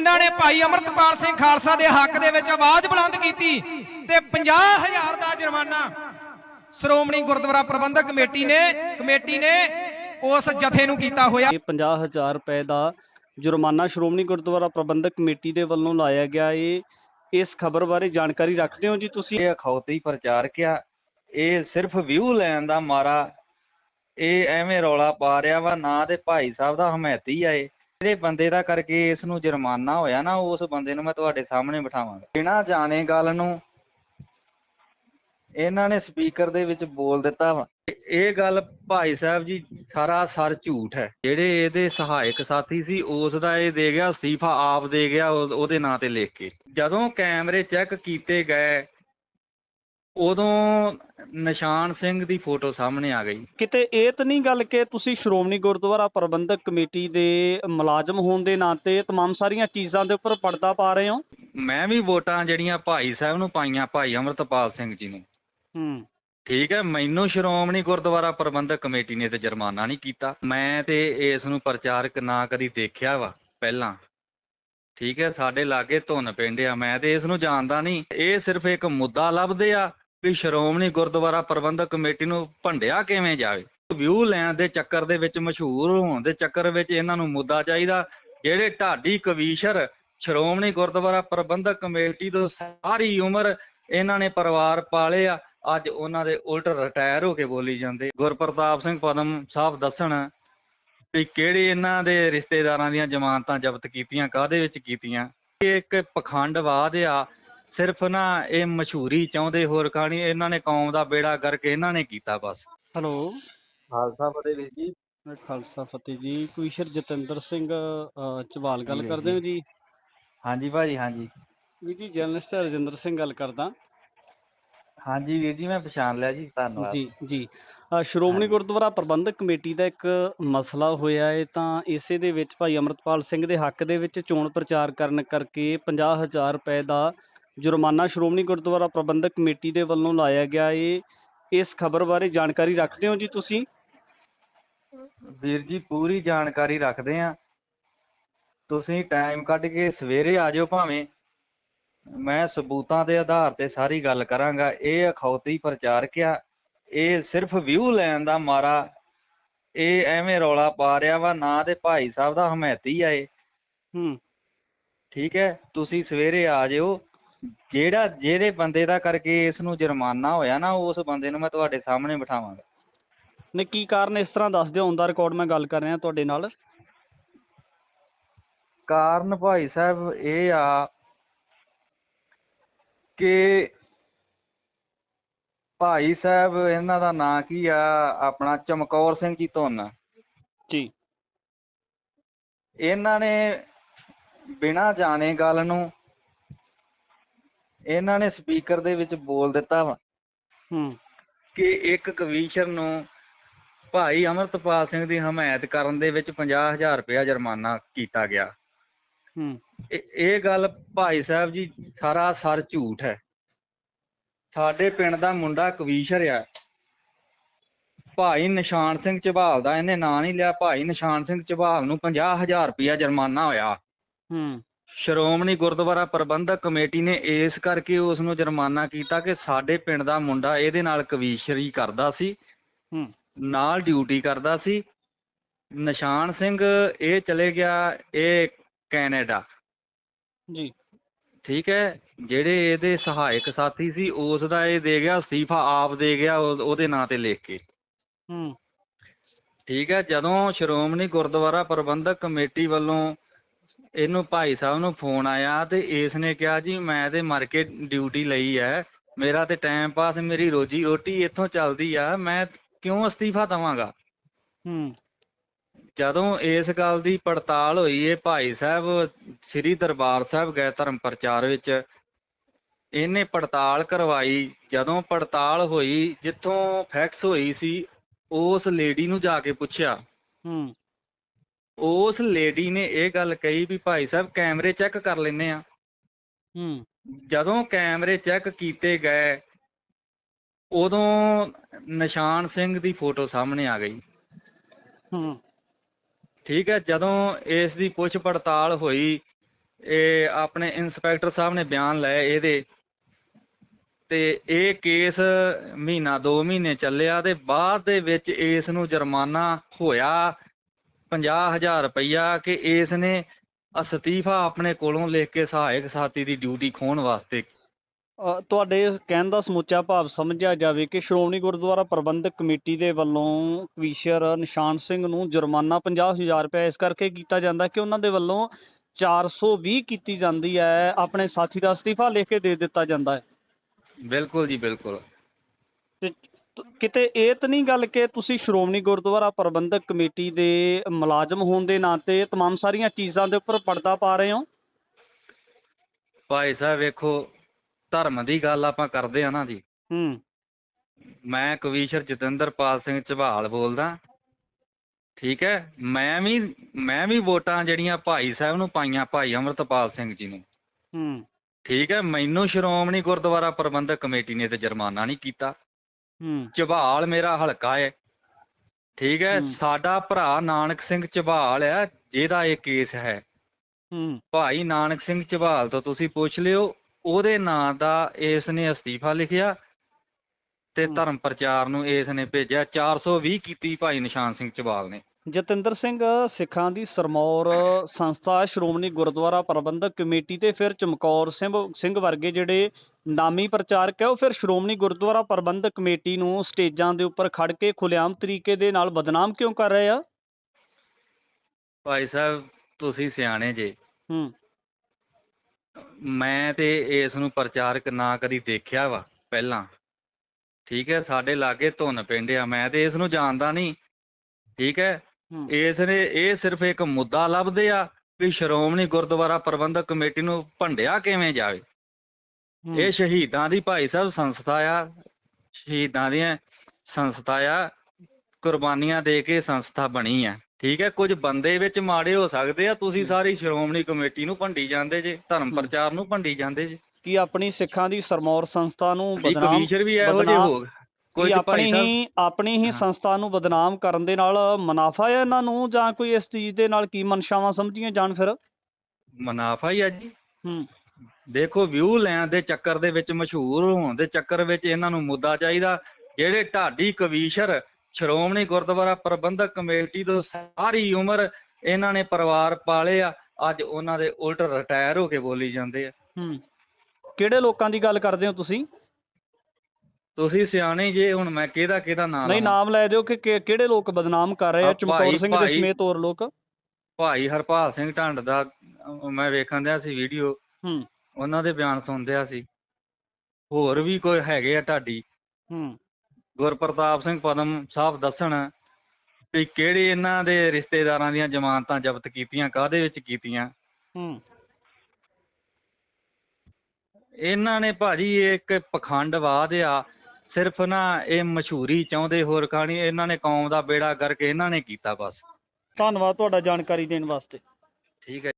ਉਹਨਾਂ ਨੇ ਭਾਈ ਅਮਰਤਪਾਲ ਸਿੰਘ ਖਾਲਸਾ ਦੇ ਹੱਕ ਦੇ ਵਿੱਚ ਆਵਾਜ਼ ਬੁਲੰਦ ਕੀਤੀ ਤੇ 50000 ਦਾ ਜੁਰਮਾਨਾ ਸ਼੍ਰੋਮਣੀ ਗੁਰਦੁਆਰਾ ਪ੍ਰਬੰਧਕ ਕਮੇਟੀ ਨੇ ਕਮੇਟੀ ਨੇ ਉਸ ਜਥੇ ਨੂੰ ਕੀਤਾ ਹੋਇਆ। ਇਹ 50000 ਰੁਪਏ ਦਾ ਜੁਰਮਾਨਾ ਸ਼੍ਰੋਮਣੀ ਗੁਰਦੁਆਰਾ ਪ੍ਰਬੰਧਕ ਕਮੇਟੀ ਦੇ ਵੱਲੋਂ ਲਾਇਆ ਗਿਆ। ਇਹ ਇਸ ਖਬਰ ਬਾਰੇ ਜਾਣਕਾਰੀ ਰੱਖਦੇ ਹੋ ਜੀ ਤੁਸੀਂ? ਇਹ ਅਖੌਤੀ ਪ੍ਰਚਾਰਕ ਆ ਇਹ ਸਿਰਫ ਵਿਊ ਲੈਣ ਦਾ ਮਾਰਾ। ਇਹ ਐਵੇਂ ਰੌਲਾ ਪਾ ਰਿਹਾ ਵਾ ਨਾ ਤੇ ਭਾਈ ਸਾਹਿਬ ਦਾ ਹਮਾਇਤੀ ਆ ਇਹ। ਜਿਹੜੇ ਬੰਦੇ ਦਾ ਕਰਕੇ ਇਸ ਨੂੰ ਜੁਰਮਾਨਾ ਹੋਇਆ ਨਾ, ਉਸ ਬੰਦੇ ਨੂੰ ਮੈਂ ਤੁਹਾਡੇ ਸਾਹਮਣੇ ਬਿਠਾਵਾਂਗਾ। ਬਿਨਾਂ ਜਾਣੇ ਗੱਲ ਨੂੰ, ਇਹਨਾਂ ਨੇ ਸਪੀਕਰ ਦੇ ਵਿੱਚ ਬੋਲ ਦਿੱਤਾ ਵਾ। ਇਹ ਗੱਲ ਭਾਈ ਸਾਹਿਬ ਜੀ, ਸਾਰਾ ਸਰ ਝੂਠ ਹੈ। ਜਿਹੜੇ ਇਹਦੇ ਸਹਾਇਕ ਸਾਥੀ ਸੀ, ਉਸ ਦਾ ਇਹ ਦੇ ਗਿਆ ਅਸਤੀਫਾ, ਆਪ ਦੇ ਗਿਆ ਉਹਦੇ ਨਾਂ ਤੇ ਲਿਖ ਕੇ। ਜਦੋਂ ਕੈਮਰੇ ਚੈੱਕ ਕੀਤੇ ਗਏ ਉਦੋਂ ਨਿਸ਼ਾਨ ਸਿੰਘ ਦੀ ਫੋਟੋ ਸਾਹਮਣੇ ਆ ਗਈ ਕਿਤੇ ਇਹ ਤਾਂ ਨਹੀਂ ਗੱਲ ਕਿ ਤੁਸੀਂ ਸ਼੍ਰੋਮਣੀ ਗੁਰਦੁਆਰਾ ਪ੍ਰਬੰਧਕ ਕਮੇਟੀ ਦੇ ਮੁਲਾਜ਼ਮ ਹੋਣ ਦੇ ਨਾਤੇ तमाम ਸਾਰੀਆਂ ਚੀਜ਼ਾਂ ਦੇ ਉੱਪਰ ਪਰਦਾ ਪਾ ਰਹੇ ਹੋ ਮੈਂ ਵੀ ਵੋਟਾਂ ਜਿਹੜੀਆਂ ਭਾਈ ਸਾਹਿਬ ਨੂੰ ਪਾਈਆਂ ਭਾਈ ਅਮਰਤਪਾਲ ਸਿੰਘ ਜੀ ਨੂੰ ਹੂੰ ਠੀਕ ਹੈ ਮੈਨੂੰ ਸ਼੍ਰੋਮਣੀ ਗੁਰਦੁਆਰਾ ਪ੍ਰਬੰਧਕ ਕਮੇਟੀ ਨੇ ਤੇ ਜੁਰਮਾਨਾ ਨਹੀਂ ਕੀਤਾ ਮੈਂ ਤੇ ਇਸ ਨੂੰ ਪ੍ਰਚਾਰਕ ਨਾ ਕਦੀ ਦੇਖਿਆ ਵਾ ਪਹਿਲਾਂ ਠੀਕ ਹੈ, ਸਾਡੇ ਲਾਗੇ ਧੁੰਨ ਪਿੰਡ ਆ, ਮੈਂ ਤੇ ਇਸ ਨੂੰ ਜਾਣਦਾ ਨਹੀਂ। ਇਹ ਸਿਰਫ ਇੱਕ ਮੁੱਦਾ ਲੱਭਦੇ ਆ ਵੀ ਸ਼੍ਰੋਮਣੀ ਗੁਰਦੁਆਰਾ ਪ੍ਰਬੰਧਕ ਕਮੇਟੀ ਨੂੰ ਭੰਡਿਆ ਕਿਵੇਂ ਜਾਵੇ। ਵਿਊ ਲੈਣ ਦੇ ਚੱਕਰ ਦੇ ਵਿੱਚ ਮਸ਼ਹੂਰ ਹੋਣ ਦੇ ਚੱਕਰ ਵਿੱਚ ਇਹਨਾਂ ਨੂੰ ਮੁੱਦਾ ਚਾਹੀਦਾ, ਜਿਹੜੇ ਢਾਡੀ ਕਵੀਸ਼ਰ ਸ਼੍ਰੋਮਣੀ ਗੁਰਦੁਆਰਾ ਪ੍ਰਬੰਧਕ ਕਮੇਟੀ ਤੋਂ ਸਾਰੀ ਉਮਰ ਇਹਨਾਂ ਨੇ ਪਰਿਵਾਰ ਪਾਲੇ ਆ, ਅੱਜ ਉਹਨਾਂ ਦੇ ਉਲਟ ਰਿਟਾਇਰ ਹੋ ਕੇ ਬੋਲੀ ਜਾਂਦੇ। ਗੁਰਪ੍ਰਤਾਪ ਸਿੰਘ ਪਦਮ ਸਾਹਿਬ ਦੱਸਣ ਵੀ ਕਿਹੜੇ ਇਹਨਾਂ ਦੇ ਰਿਸ਼ਤੇਦਾਰਾਂ ਦੀਆਂ ਜ਼ਮਾਨਤਾਂ ਜ਼ਬਤ ਕੀਤੀਆਂ ਕਾਹਦੇ ਵਿੱਚ ਕੀਤੀਆਂ? ਇਹ ਇੱਕ ਪਖੰਡਵਾਦ ਆ ਸਿਰਫ ਨਾ ਇਹ ਮਸ਼ਹੂਰੀ ਚਾਹੁੰਦੇ ਹੋਰ ਕਹਾਣੀ ਇਹਨਾਂ ਨੇ ਕੌਮ ਦਾ ਬੇੜਾ ਕਰਕੇ ਇਹਨਾਂ ਨੇ ਕੀਤਾ ਬਸ। ਹੈਲੋ। ਖਾਲਸਾ ਫਤਿਹ ਵੀਰ ਜੀ। ਖਾਲਸਾ ਫਤਿਹ ਜੀ। ਕੁਈਸ਼ਰ ਜਤਿੰਦਰ ਸਿੰਘ ਝਬਾਲ ਗੱਲ ਕਰਦੇ ਹੋ ਜੀ? ਹਾਂਜੀ ਭਾਜੀ ਹਾਂਜੀ। ਵੀ ਜੀ ਜਰਨਲਿਸਟ ਰਜਿੰਦਰ ਸਿੰਘ ਗੱਲ ਕਰਦਾ। ਹਾਂਜੀ ਵੀਰ ਜੀ ਮੈਂ ਪਛਾਣ ਲਿਆ ਜੀ ਧੰਨਵਾਦ। ਜੀ ਜੀ। ਸ਼੍ਰੋਮਣੀ। ਗੁਰਦੁਆਰਾ ਪ੍ਰਬੰਧਕ ਕਮੇਟੀ ਦਾ ਇੱਕ ਮਸਲਾ ਹੋਇਆ ਹੈ ਤਾਂ ਇਸੇ ਦੇ ਵਿੱਚ ਭਾਈ ਅਮਰਤਪਾਲ ਸਿੰਘ ਦੇ ਹੱਕ ਦੇ ਵਿੱਚ ਚੋਣ ਪ੍ਰਚਾਰ ਕਰਨ ਕਰਕੇ 50000 ਰੁਪਏ ਦਾ ਜੁਰਮਾਨਾ ਸ਼੍ਰੋਮਣੀ ਗੁਰਦੁਆਰਾ ਪ੍ਰਬੰਧਕ ਕਮੇਟੀ ਦੇ ਵੱਲੋਂ ਲਾਇਆ ਗਿਆ ਇਹ ਇਸ ਖਬਰ ਬਾਰੇ ਜਾਣਕਾਰੀ ਰੱਖਦੇ ਹੋ ਜੀ ਤੁਸੀਂ? ਵੀਰ ਜੀ ਪੂਰੀ ਜਾਣਕਾਰੀ ਰੱਖਦੇ ਆ ਤੁਸੀਂ ਟਾਈਮ ਕੱਢ ਕੇ ਸਵੇਰੇ ਆ ਜਾਓ ਭਾਵੇਂ। ਮੈਂ ਸਬੂਤਾਂ ਦੇ ਆਧਾਰ ਤੇ ਸਾਰੀ ਗੱਲ ਕਰਾਂਗਾ। ਇਹ ਅਖੌਤੀ ਪ੍ਰਚਾਰਕ ਆ ਇਹ ਸਿਰਫ ਵਿਊ ਲੈਣ ਦਾ ਮਾਰਾ। ਇਹ ਐਵੇਂ ਰੌਲਾ ਪਾ ਰਿਹਾ ਵਾ ਨਾ ਤੇ ਭਾਈ ਸਾਹਿਬ ਦਾ ਹਮਾਇਤੀ ਆ ਇਹ। ਹੂੰ। ਠੀਕ ਹੈ? ਤੁਸੀਂ ਸਵੇਰੇ ਆ ਜਿਓ। ਜਿਹੜਾ ਜਿਹੜੇ ਬੰਦੇ ਦਾ ਕਰਕੇ ਇਸ ਨੂੰ ਜੁਰਮਾਨਾ ਹੋਇਆ ਨਾ ਉਸ ਬੰਦੇ ਨੂੰ ਮੈਂ ਤੁਹਾਡੇ ਸਾਹਮਣੇ ਬਿਠਾਵਾਂਗਾ। ਨੇ ਕੀ ਕਾਰਨ ਇਸ ਤਰ੍ਹਾਂ ਦੱਸ ਦਿਓ? ਔਨ ਦਾ ਰਿਕਾਰਡ ਮੈਂ ਗੱਲ ਕਰ ਰਿਹਾ ਤੁਹਾਡੇ ਨਾਲ। ਕਾਰਨ ਭਾਈ ਸਾਹਿਬ ਇਹ ਆ ਕਿ ਭਾਈ ਸਾਹਿਬ ਇਹਨਾਂ ਦਾ ਨਾਂ ਕੀ ਆ? ਆਪਣਾ ਚਮਕੌਰ ਸਿੰਘ ਜੀ ਧੁੰਨ। ਜੀ। ਇਹਨਾਂ ਨੇ ਬਿਨਾਂ ਜਾਣੇ ਗੱਲ ਨੂੰ ਇਹਨਾਂ ਨੇ ਸਪੀਕਰ ਦੇ ਵਿੱਚ ਬੋਲ ਦਿੱਤਾ ਵਾ ਹੂੰ। ਕਿ ਇੱਕ ਕਵੀਸ਼ਰ ਨੂੰ ਭਾਈ ਅਮਰਤਪਾਲ ਸਿੰਘ ਦੀ ਹਮਾਇਤ ਕਰਨ ਦੇ ਵਿੱਚ 50000 ਰੁਪਇਆ ਜੁਰਮਾਨਾ ਕੀਤਾ ਗਿਆ। ਹੂੰ। ਇਹ ਇਹ ਗੱਲ ਭਾਈ ਸਾਹਿਬ ਜੀ ਸਾਰਾ ਸਰ ਝੂਠ ਹੈ। ਸਾਡੇ ਪਿੰਡ ਦਾ ਮੁੰਡਾ ਕਵੀਸ਼ਰ ਆ। ਭਾਈ ਨਿਸ਼ਾਨ ਸਿੰਘ ਝਬਾਲ ਦਾ ਇਹਨੇ ਨਾਂ ਨਹੀਂ ਲਿਆ। ਭਾਈ ਨਿਸ਼ਾਨ ਸਿੰਘ ਝਬਾਲ ਨੂੰ 50000 ਰੁਪਇਆ ਜੁਰਮਾਨਾ ਹੋਇਆ। ਹੂੰ। ਸ਼੍ਰੋਮਣੀ ਗੁਰਦੁਆਰਾ ਪ੍ਰਬੰਧਕ ਕਮੇਟੀ ਨੇ ਇਸ ਕਰਕੇ ਉਸ ਨੂੰ ਜੁਰਮਾਨਾ ਕੀਤਾ ਕਿ ਸਾਡੇ ਪਿੰਡ ਦਾ ਮੁੰਡਾ ਇਹਦੇ ਨਾਲ ਕਵੀਸ਼ਰੀ ਕਰਦਾ ਸੀ। ਹੂੰ। ਨਾਲ ਡਿਊਟੀ ਕਰਦਾ ਸੀ। ਨਿਸ਼ਾਨ ਸਿੰਘ ਇਹ ਚਲੇ ਗਿਆ। ਇਹ ਕੈਨੇਡਾ। ਜੀ। ਠੀਕ ਹੈ ਜਿਹੜੇ ਇਹਦੇ ਸਹਾਇਕ ਸਾਥੀ ਸੀ ਉਸ ਦਾ ਇਹ ਦੇ ਗਿਆ ਅਸਤੀਫਾ ਆਪ ਦੇ ਗਿਆ ਉਹ- ਉਹਦੇ ਨਾਂ ਤੇ ਲਿਖ ਕੇ। ਹੂੰ। ਠੀਕ ਹੈ ਜਦੋਂ ਸ਼੍ਰੋਮਣੀ ਗੁਰਦੁਆਰਾ ਪ੍ਰਬੰਧਕ ਕਮੇਟੀ ਵੱਲੋਂ ਇਹਨੂੰ ਭਾਈ ਸਾਹਿਬ ਨੂੰ ਫੋਨ ਆਇਆ ਤੇ ਇਸ ਨੇ ਕਿਹਾ ਜੀ ਮੈਂ ਤੇ ਮਰ ਕੇ ਡਿਊਟੀ ਲਈ ਹੈ ਮੇਰਾ ਤੇ ਟਾਈਮ ਪਾਸ ਮੇਰੀ ਰੋਜੀ ਰੋਟੀ ਇੱਥੋਂ ਚੱਲਦੀ ਆ ਮੈਂ ਕਿਉਂ ਅਸਤੀਫਾ ਦਵਾਂਗਾ? ਹੂੰ। ਜਦੋਂ ਇਸ ਗੱਲ ਦੀ ਪੜਤਾਲ ਹੋਈ ਇਹ ਭਾਈ ਸਾਹਿਬ ਸ੍ਰੀ ਦਰਬਾਰ ਸਾਹਿਬ ਗਏ ਧਰਮ ਪ੍ਰਚਾਰ ਵਿੱਚ। ਇਹਨੇ ਪੜਤਾਲ ਕਰਵਾਈ। ਜਦੋਂ ਪੜਤਾਲ ਹੋਈ ਜਿੱਥੋਂ ਫੈਕਸ ਹੋਈ ਸੀ ਉਸ ਲੇਡੀ ਨੂੰ ਜਾ ਕੇ ਪੁੱਛਿਆ। ਹੂੰ। ਉਸ ਲੇਡੀ ਨੇ ਇਹ ਗੱਲ ਕਹੀ ਵੀ ਭਾਈ ਸਾਹਿਬ ਕੈਮਰੇ ਚੈੱਕ ਕਰ ਲੈਨੇ ਆ ਹੂੰ। ਜਦੋਂ ਕੈਮਰੇ ਚੈੱਕ ਕੀਤੇ ਗਏ ਉਦੋਂ ਨਿਸ਼ਾਨ ਸਿੰਘ ਦੀ ਫੋਟੋ ਸਾਹਮਣੇ ਆ ਗਈ। ਹੂੰ। ਠੀਕ ਹੈ, ਜਦੋਂ ਇਸ ਦੀ ਪੁੱਛ ਪੜਤਾਲ ਹੋਈ, ਇਹ ਆਪਣੇ ਇੰਸਪੈਕਟਰ ਸਾਹਿਬ ਨੇ ਬਿਆਨ ਲਏ ਇਹਦੇ, ਤੇ ਇਹ ਕੇਸ ਮਹੀਨਾ 2 ਮਹੀਨੇ ਚੱਲਿਆ ਤੇ ਬਾਅਦ ਦੇ ਵਿੱਚ ਇਸ ਨੂੰ ਜੁਰਮਾਨਾ ਹੋਇਆ 50000 ਰੁਪਇਆ ਕਿ ਇਸ ਨੇ ਅਸਤੀਫਾ ਆਪਣੇ ਕੋਲੋਂ ਲਿਖ ਕੇ ਸਹਾਇਕ ਸਾਥੀ ਦੀ ਡਿਊਟੀ ਖੋਣ ਵਾਸਤੇ ਤੁਹਾਡੇ ਕਹਿਣ ਦਾ ਸਮੁੱਚਾ ਭਾਵ ਸਮਝਿਆ ਜਾਵੇ ਕਿ ਸ਼੍ਰੋਮਣੀ ਗੁਰਦੁਆਰਾ ਪ੍ਰਬੰਧਕ ਕਮੇਟੀ ਦੇ ਵੱਲੋਂ ਕਵੀਸ਼ਰ ਨਿਸ਼ਾਨ ਸਿੰਘ ਨੂੰ ਜੁਰਮਾਨਾ 50000 ਰੁਪਏ ਇਸ ਕਰਕੇ ਕੀਤਾ ਜਾਂਦਾ ਕਿ ਉਹਨਾਂ ਦੇ ਵੱਲੋਂ 420 ਕੀਤੀ ਜਾਂਦੀ ਹੈ ਆਪਣੇ ਸਾਥੀ ਦਾ ਅਸਤੀਫਾ ਲਿਖ ਕੇ ਦੇ ਦਿੱਤਾ ਜਾਂਦਾ ਹੈ ਬਿਲਕੁਲ ਜੀ ਬਿਲਕੁਲ ਤੇ ਤ- ਕਿਤੇ ਇਹ ਤਾਂ ਨਹੀਂ ਗੱਲ ਕਿ ਤੁਸੀਂ ਸ਼੍ਰੋਮਣੀ ਗੁਰਦੁਆਰਾ ਪ੍ਰਬੰਧਕ ਕਮੇਟੀ ਦੇ ਮੁਲਾਜ਼ਮ ਹੋਣ ਦੇ ਨਾਤੇ तमाम ਸਾਰੀਆਂ ਚੀਜ਼ਾਂ ਦੇ ਉੱਪਰ ਪਰਦਾ ਪਾ ਰਹੇ ਹੋ ਭਾਈ ਸਾਹਿਬ ਵੇਖੋ ਧਰਮ ਦੀ ਗੱਲ ਆਪਾਂ ਕਰਦੇ ਆ ਨਾ ਜੀ। ਹੂੰ। ਮੈਂ ਕਵੀਸ਼ਰ ਜਤਿੰਦਰਪਾਲ ਸਿੰਘ ਝਬਾਲ ਬੋਲਦਾ। ਠੀਕ ਹੈ ਮੈਂ ਵੀ ਮੈਂ ਵੀ ਵੋਟਾਂ ਜਿਹੜੀਆਂ ਭਾਈ ਸਾਹਿਬ ਨੂੰ ਪਾਈਆਂ ਭਾਈ ਅਮਰਤਪਾਲ ਸਿੰਘ ਜੀ ਨੂੰ। ਹੂੰ। ਠੀਕ ਹੈ ਮੈਨੂੰ ਸ਼੍ਰੋਮਣੀ ਗੁਰਦੁਆਰਾ ਪ੍ਰਬੰਧਕ ਕਮੇਟੀ ਨੇ ਤੇ ਜੁਰਮਾਨਾ ਨਹੀਂ ਕੀਤਾ। ਹੂੰ। ਝਬਾਲ ਮੇਰਾ ਹਲਕਾ ਹੈ ਠੀਕ ਹੈ। ਸਾਡਾ ਭਰਾ ਨਾਨਕ ਸਿੰਘ ਝਬਾਲ ਹੈ ਜਿਹਦਾ ਇਹ ਕੇਸ ਹੈ। ਹੂੰ। ਭਾਈ ਨਾਨਕ ਸਿੰਘ ਝਬਾਲ ਤੋਂ ਤੁਸੀਂ ਪੁੱਛ ਲਿਓ ਉਹਦੇ ਨਾਂ ਦਾ ਇਸ ਨੇ ਅਸਤੀਫਾ ਲਿਖਿਆ ਤੇ। ਧਰਮ ਪ੍ਰਚਾਰ ਨੂੰ ਇਸ ਨੇ ਭੇਜਿਆ। 420 ਕੀਤੀ ਭਾਈ ਨਿਸ਼ਾਨ ਸਿੰਘ ਝਬਾਲ ਨੇ। ਜਤਿੰਦਰ ਸਿੰਘ ਸਿੱਖਾਂ ਦੀ ਸਰਮੌਰ ਸੰਸਥਾ ਸ਼੍ਰੋਮਣੀ ਗੁਰਦੁਆਰਾ ਪ੍ਰਬੰਧਕ ਕਮੇਟੀ ਤੇ ਫਿਰ ਚਮਕੌਰ ਸਿੰਘ ਸਿੰਘ ਵਰਗੇ ਜਿਹੜੇ ਨਾਮੀ ਪ੍ਰਚਾਰਕ ਹੈ ਉਹ ਫਿਰ ਸ਼੍ਰੋਮਣੀ ਗੁਰਦੁਆਰਾ ਪ੍ਰਬੰਧਕ ਕਮੇਟੀ ਨੂੰ ਸਟੇਜਾਂ ਦੇ ਉੱਪਰ ਖੜ ਕੇ ਖੁੱਲ੍ਹੇਆਮ ਤਰੀਕੇ ਦੇ ਨਾਲ ਬਦਨਾਮ ਕਿਉਂ ਕਰ ਰਹੇ ਆ? ਭਾਈ ਸਾਹਿਬ ਤੁਸੀਂ ਸਿਆਣੇ ਜੇ। ਹੂੰ। ਮੈਂ ਤੇ ਇਸ ਨੂੰ ਪ੍ਰਚਾਰਕ ਨਾ ਕਦੀ ਦੇਖਿਆ ਵਾ ਪਹਿਲਾਂ। ਠੀਕ ਹੈ ਸਾਡੇ ਲਾਗੇ ਧੁੰਨ ਪਿੰਡ ਆ ਮੈਂ ਤੇ ਇਸ ਨੂੰ ਜਾਣਦਾ ਨਹੀਂ। ਠੀਕ ਹੈ ਇਸ ਨੇ ਇਹ ਸਿਰਫ ਇੱਕ ਮੁੱਦਾ ਲੱਭਦੇ ਆ ਵੀ ਸ਼੍ਰੋਮਣੀ ਗੁਰਦੁਆਰਾ ਪ੍ਰਬੰਧਕ ਕਮੇਟੀ ਨੂੰ ਭੰਡਿਆ ਕਿਵੇਂ ਜਾਵੇ। ਇਹ ਸ਼ਹੀਦਾਂ ਦੀ ਭਾਈ ਸਾਹਿਬ ਸੰਸਥਾ ਆ ਸ਼ਹੀਦਾਂ ਦੀਆਂ ਸੰਸਥਾ ਆ ਕੁਰਬਾਨੀਆਂ ਦੇ ਕੇ ਸੰਸਥਾ ਬਣੀ ਆ। ਠੀਕ ਹੈ ਕੁਝ ਬੰਦੇ ਵਿੱਚ ਮਾੜੇ ਹੋ ਸਕਦੇ ਆ ਤੁਸੀਂ ਸਾਰੀ ਸ਼੍ਰੋਮਣੀ ਕਮੇਟੀ ਨੂੰ ਭੰਡੀ ਜਾਂਦੇ ਜੇ ਧਰਮ। ਪ੍ਰਚਾਰ ਨੂੰ ਭੰਡੀ ਜਾਂਦੇ ਜੇ। ਕੀ ਆਪਣੀ ਸਿੱਖਾਂ ਦੀ ਸਰਮੌਰ ਸੰਸਥਾ ਨੂੰ ਬਦਨਾਮ ਵੀ ਇਹੋ ਜਿਹੇ ਹੋ ਕੀ ਕੁਝ ਆਪਣੀ ਹੀ ਆਪਣੀ ਹਾਂ। ਸੰਸਥਾ ਨੂੰ ਬਦਨਾਮ ਕਰਨ ਦੇ ਨਾਲ ਮੁਨਾਫਾ ਹੈ ਇਹਨਾਂ ਨੂੰ ਜਾਂ ਕੋਈ ਇਸ ਚੀਜ਼ ਦੇ ਨਾਲ ਕੀ ਮਨਸ਼ਾਵਾਂ ਸਮਝੀਆਂ ਜਾਣ ਫਿਰ? ਮੁਨਾਫਾ ਹੀ ਆ ਜੀ। ਹੂੰ। ਦੇਖੋ ਵਿਊ ਲੈਣ ਦੇ ਚੱਕਰ ਦੇ ਵਿੱਚ ਮਸ਼ਹੂਰ ਹੋਣ ਦੇ ਚੱਕਰ ਵਿੱਚ ਇਹਨਾਂ ਨੂੰ ਮੁੱਦਾ ਚਾਹੀਦਾ। ਜਿਹੜੇ ਢਾਡੀ ਕਵੀਸ਼ਰ ਸ਼੍ਰੋਮਣੀ ਗੁਰਦੁਆਰਾ ਪ੍ਰਬੰਧਕ ਕਮੇਟੀ ਤੋਂ ਸਾਰੀ ਉਮਰ ਇਹਨਾਂ ਨੇ ਪਰਿਵਾਰ ਪਾਲੇ ਆ ਅੱਜ ਉਹਨਾਂ ਦੇ ਉਲਟ ਰਿਟਾਇਰ ਹੋ ਕੇ ਬੋਲੀ ਜਾਂਦੇ ਆ। ਹੂੰ ਕਿਹੜੇ ਲੋਕਾਂ ਦੀ ਗੱਲ ਕਰਦੇ ਹੋ ਤੁਸੀਂ? ਤੁਸੀਂ ਸਿਆਣੇ ਜੇ ਹੁਣ ਮੈਂ ਕਿਹਦਾ ਕਿਹਦਾ ਨਾਮ ਨਹੀਂ ਨਾਮ ਲੈ ਦਿਓ ਕਿ ਕਿ- ਕਿਹੜੇ ਲੋਕ ਬਦਨਾਮ ਕਰ ਰਹੇ ਆ? ਆ ਚਮਕੌਰ ਭਾਈ- ਸਿੰਘ ਦੇ ਭਾਈ- ਸਮੇਤ ਹੋਰ ਲੋਕ? ਭਾਈ ਹਰਪਾਲ ਸਿੰਘ ਢੰਡ ਦਾ ਅਹ ਮੈਂ ਵੇਖਣ ਦਿਆ ਸੀ ਵੀਡੀਓ ਹੂੰ। ਉਹਨਾਂ ਦੇ ਬਿਆਨ ਸੁਣਦਿਆ ਸੀ। ਹੋਰ ਵੀ ਕੋਈ ਹੈਗੇ ਆ ਢਾਡੀ। ਹੂੰ। ਗੁਰਪ੍ਰਤਾਪ ਸਿੰਘ ਪਦਮ ਸਾਹਿਬ ਦੱਸਣ ਵੀ ਕਿਹੜੇ ਇਹਨਾਂ ਦੇ ਰਿਸ਼ਤੇਦਾਰਾਂ ਦੀਆਂ ਜ਼ਮਾਨਤਾਂ ਜ਼ਬਤ ਕੀਤੀਆਂ ਕਾਹਦੇ ਵਿੱਚ ਕੀਤੀਆਂ? ਹੂੰ। ਇਹਨਾਂ ਨੇ ਭਾਜੀ ਇੱਕ ਪਖੰਡਵਾਦ ਆ ਸਿਰਫ ਨਾ ਇਹ ਮਸ਼ਹੂਰੀ ਚਾਹੁੰਦੇ ਹੋਰ ਖਾਣੀ ਇਹਨਾਂ ਨੇ ਕੌਮ ਦਾ ਬੇੜਾ ਕਰਕੇ ਇਹਨਾਂ ਨੇ ਕੀਤਾ ਬਸ। ਧੰਨਵਾਦ ਤੁਹਾਡਾ ਜਾਣਕਾਰੀ ਦੇਣ ਵਾਸਤੇ। ਠੀਕ ਹੈ